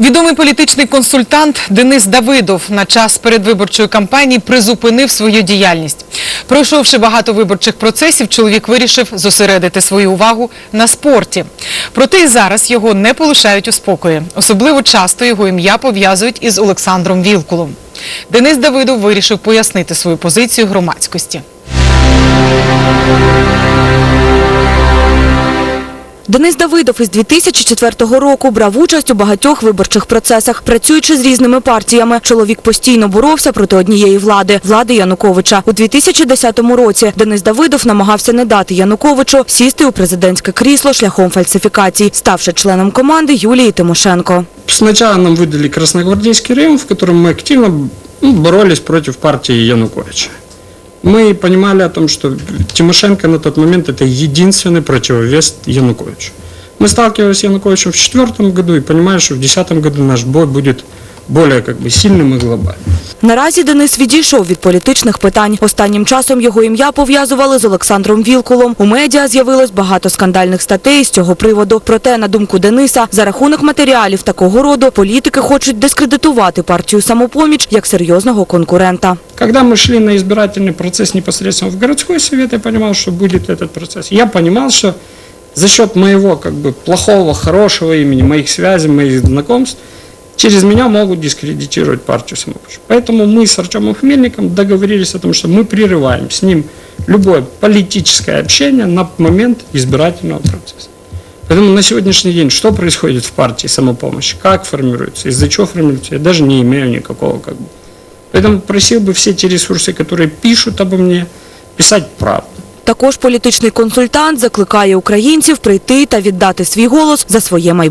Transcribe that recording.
Відомий політичний консультант Денис Давидов на час передвиборчої кампанії призупинив свою діяльність. Пройшовши багато виборчих процесів, чоловік вирішив зосередити свою увагу на спорті. Проте і зараз його не полишають у спокої. Особливо часто його ім'я пов'язують із Олександром Вілкулом. Денис Давидов вирішив пояснити свою позицію громадськості. Денис Давидов із 2004 року брав участь у багатьох виборчих процесах. Працюючи з різними партіями, чоловік постійно боровся проти однієї влади – влади Януковича. У 2010 році Денис Давидов намагався не дати Януковичу сісти у президентське крісло шляхом фальсифікацій, ставши членом команди Юлії Тимошенко. Сначала нам выдали Красногвардейский район, в котором мы активно ну, боролись против партии Януковича. Мы понимали о том, что Тимошенко на тот момент это единственный противовес Януковичу. Мы сталкивались с Януковичем в 2004 году и понимали, что в 2010 году наш бой будет более как бы сильным и глобальным. Наразі Денис відійшов від політичних питань. Останнім часом його ім'я пов'язували з Олександром Вілкулом. У медіа з'явилось багато скандальних статей з цього приводу. Проте, на думку Дениса, за рахунок матеріалів такого роду політики хочуть дискредитувати партію «Самопоміч» як серйозного конкурента. Когда мы шли на избирательный процесс непосредственно в городской совет, я понимал, что будет этот процесс. Я понимал, что за счет моего как бы плохого, хорошего имени, моих связей, моих знакомств, через меня могут дискредитировать партию самопомощи. Поэтому мы с Артемом Хмельником договорились о том, что мы прерываем с ним любое политическое общение на момент избирательного процесса. Поэтому на сегодняшний день что происходит в партии самопомощи, как формируется, из-за чего формируется, я даже не имею никакого как бы. Поэтому просил бы все те ресурсы, которые пишут обо мне, писать правду. Також політичний консультант закликає українців прийти та віддати свій голос за своє майбутнє.